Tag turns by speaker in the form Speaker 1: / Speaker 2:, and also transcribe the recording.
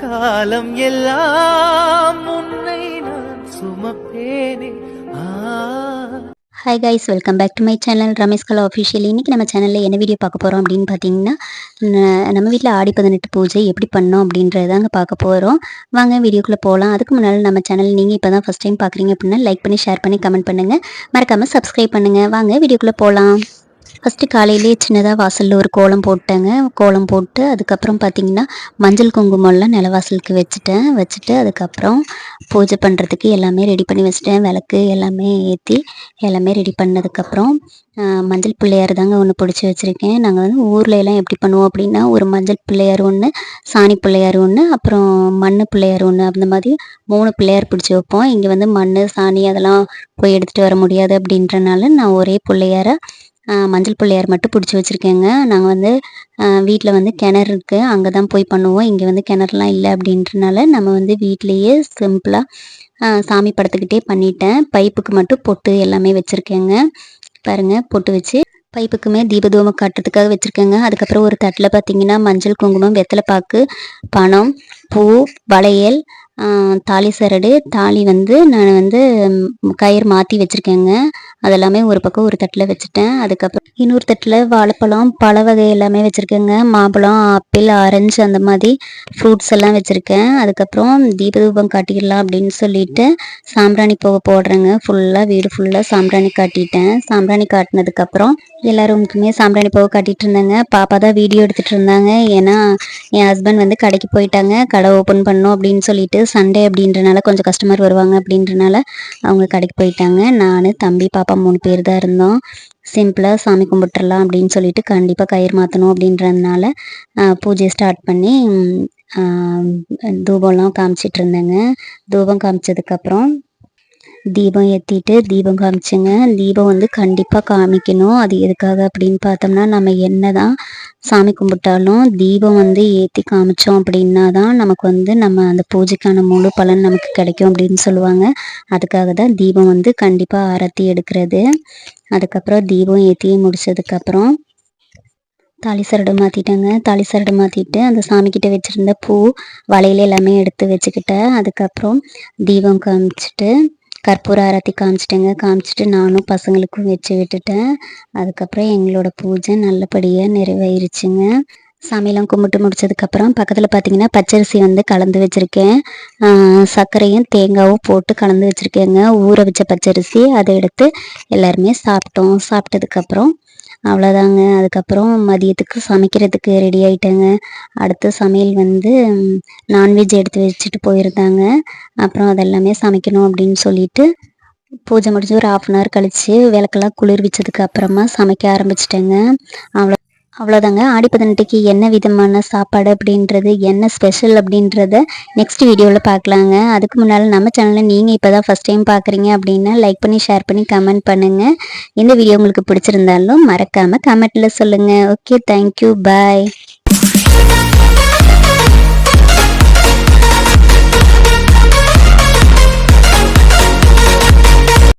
Speaker 1: காலம் எல்லாம் உன்னை நான் சுமப்பேனே.
Speaker 2: Hi guys welcome back to my channel Ramesh Kala official இன்றைக்கி நம்ம சேனலில் என்ன வீடியோ பார்க்க போகிறோம் அப்படின்னு பார்த்தீங்கன்னா நம்ம வீட்டில் ஆடி பதினெட்டு பூஜை எப்படி பண்ணோம் அப்படின்றது தாங்க பார்க்க போகிறோம் வாங்க வீடியோக்குள்ளே போகலாம் அதுக்கு முன்னால் நம்ம சேனல் நீங்கள் இப்போ தான் ஃபஸ்ட் டைம் பார்க்குறீங்க அப்படின்னா லைக் பண்ணி ஷேர் பண்ணி கமெண்ட் பண்ணுங்கள் மறக்காமல் சப்ஸ்கிரைப் பண்ணுங்கள் வாங்க வீடியோக்குள்ளே போகலாம் ஃபஸ்ட்டு காலையிலே சின்னதாக வாசலில் ஒரு கோலம் போட்டேங்க. கோலம் போட்டு அதுக்கப்புறம் பார்த்தீங்கன்னா மஞ்சள் குங்குமம்லாம் நிலவாசலுக்கு வச்சுட்டேன். வச்சுட்டு அதுக்கப்புறம் பூஜை பண்ணுறதுக்கு எல்லாமே ரெடி பண்ணி வச்சுட்டேன். விளக்கு எல்லாமே ஏற்றி எல்லாமே ரெடி பண்ணதுக்கப்புறம் மஞ்சள் பிள்ளையார் தாங்க ஒன்று பிடிச்சி வச்சுருக்கேன். நாங்கள் வந்து ஊரில் எல்லாம் எப்படி பண்ணுவோம் அப்படின்னா ஒரு மஞ்சள் பிள்ளையார் ஒன்று சாணி பிள்ளையார் ஒன்று அப்புறம் மண் பிள்ளையார் ஒன்று அந்த மாதிரி மூணு பிள்ளையார் பிடிச்சி வைப்போம். இங்கே வந்து மண் சாணி அதெல்லாம் போய் எடுத்துகிட்டு வர முடியாது அப்படின்றனால நான் ஒரே பிள்ளையாரை மஞ்சள் பிள்ளையார் மட்டும் பிடிச்சி வச்சுருக்கேங்க. நாங்கள் வந்து வீட்டில் வந்து கிணறு இருக்குது அங்கே தான் போய் பண்ணுவோம். இங்கே வந்து கிணறுலாம் இல்லை அப்படின்றனால நம்ம வந்து வீட்லேயே சிம்பிளாக சாமி படத்துக்கிட்டே பண்ணிட்டேன். பைப்புக்கு மட்டும் பொட்டு எல்லாமே வச்சுருக்கேங்க. பாருங்கள் பொட்டு வச்சு பைப்புக்குமே தீபதூபம் காட்டுறதுக்காக வச்சுருக்கேங்க. அதுக்கப்புறம் ஒரு தட்டில் பார்த்தீங்கன்னா மஞ்சள் குங்குமம் வெத்தலை பாக்கு பணம் பூ வளையல் தாலி சரடு தாலி வந்து நான் வந்து கயிறு மாற்றி வச்சுருக்கேங்க. அதெல்லாமே ஒரு பக்கம் ஒரு தட்டில் வச்சுட்டேன். அதுக்கப்புறம் இன்னொரு தட்டில் வாழைப்பழம் பழ வகை எல்லாமே வச்சுருக்கேங்க. மாம்பழம் ஆப்பிள் ஆரஞ்சு அந்த மாதிரி ஃப்ரூட்ஸ் எல்லாம் வச்சுருக்கேன். அதுக்கப்புறம் தீபதூபம் காட்டிடலாம் அப்படின்னு சொல்லிட்டு சாம்பிராணி போக போடுறேங்க. ஃபுல்லாக வீடு ஃபுல்லாக சாம்பிராணி காட்டிட்டேன். சாம்பிராணி காட்டினதுக்கப்புறம் எல்லாருக்குமே சாம்பிராணி போக கட்டிட்டு இருந்தாங்க. பாப்பா தான் வீடியோ எடுத்துட்டு இருந்தாங்க. ஏன்னா என் ஹஸ்பண்ட் வந்து கடைக்கு போயிட்டாங்க. கடை ஓப்பன் பண்ணோம் அப்படின்னு சொல்லிட்டு சண்டே அப்படின்றனால கொஞ்சம் கஸ்டமர் வருவாங்க அப்படின்றனால அவங்க கடைக்கு போயிட்டாங்க. நான் தம்பி பாப்பா மூணு பேர் தான் இருந்தோம். சிம்பிளாக சாமி கும்பிட்டுறலாம் அப்படின்னு சொல்லிட்டு கண்டிப்பாக கயிறு மாற்றணும் அப்படின்றதுனால பூஜை பூஜையை ஸ்டார்ட் பண்ணி தூபம்லாம் காமிச்சிட்டு இருந்தேங்க. தூபம் காமிச்சதுக்கப்புறம் தீபம் ஏற்றிட்டு தீபம் காமிச்சுங்க. தீபம் வந்து கண்டிப்பாக காமிக்கணும். அது எதுக்காக அப்படின்னு பார்த்தோம்னா நம்ம என்ன தான் சாமி கும்பிட்டாலும் தீபம் வந்து ஏற்றி காமிச்சோம் அப்படின்னா தான் நமக்கு வந்து நம்ம அந்த பூஜைக்கான முழு பலன் நமக்கு கிடைக்கும் அப்படின்னு சொல்லுவாங்க. அதுக்காக தான் தீபம் வந்து கண்டிப்பாக ஆரத்தி எடுக்கிறது. அதுக்கப்புறம் தீபம் ஏற்றி முடிச்சதுக்கப்புறம் தாலி சரடு மாற்றிட்டேங்க தாலி சரடு மாற்றிட்டு அந்த சாமிக்கிட்ட வச்சுருந்த பூ வலையில் எல்லாமே எடுத்து வச்சுக்கிட்டேன். அதுக்கப்புறம் தீபம் காமிச்சிட்டு கற்பூர ஆரத்தி காமிச்சிட்டேங்க. காமிச்சிட்டு நானும் பசங்களுக்கும் வச்சு விட்டுட்டேன். அதுக்கப்புறம் எங்களோட பூஜை நல்லபடியாக நிறைவேறிச்சுங்க. சமையலாம் கும்பிட்டு முடிச்சதுக்கப்புறம் பக்கத்தில் பார்த்தீங்கன்னா பச்சரிசி வந்து கலந்து வச்சுருக்கேன். சர்க்கரையும் தேங்காவும் போட்டு கலந்து வச்சுருக்கேங்க. ஊற வச்ச பச்சரிசி அதை எடுத்து எல்லாருமே சாப்பிட்டோம். சாப்பிட்டதுக்கப்புறம் அவ்வளோதாங்க அதுக்கப்புறம் மதியத்துக்கு சமைக்கிறதுக்கு ரெடி ஆயிட்டேங்க. அடுத்து சமையல் வந்து நான்வெஜ் எடுத்து வச்சுட்டு போயிருந்தாங்க. அப்புறம் அதெல்லாமே சமைக்கணும் அப்படின்னு சொல்லிட்டு பூஜை முடிஞ்சு ஒரு ஆஃப் அன் ஹவர் கழித்து விளக்கெல்லாம் குளிர்விச்சதுக்கு அப்புறமா சமைக்க ஆரம்பிச்சிட்டேங்க. அவ்வளோ அவ்வளோதாங்க ஆடி பதினெட்டுக்கு என்ன விதமான சாப்பாடு அப்படின்றது என்ன ஸ்பெஷல் அப்படின்றத நெக்ஸ்ட் வீடியோவில் பார்க்கலாங்க. அதுக்கு முன்னால் நம்ம சேனலில் நீங்கள் இப்போ தான் ஃபஸ்ட் டைம் பார்க்குறீங்க அப்படின்னா லைக் பண்ணி ஷேர் பண்ணி கமெண்ட் பண்ணுங்கள் இந்த வீடியோ உங்களுக்கு பிடிச்சிருந்தாலும் மறக்காமல் கமெண்ட்டில் சொல்லுங்கள் ஓகே தேங்க்யூ பாய்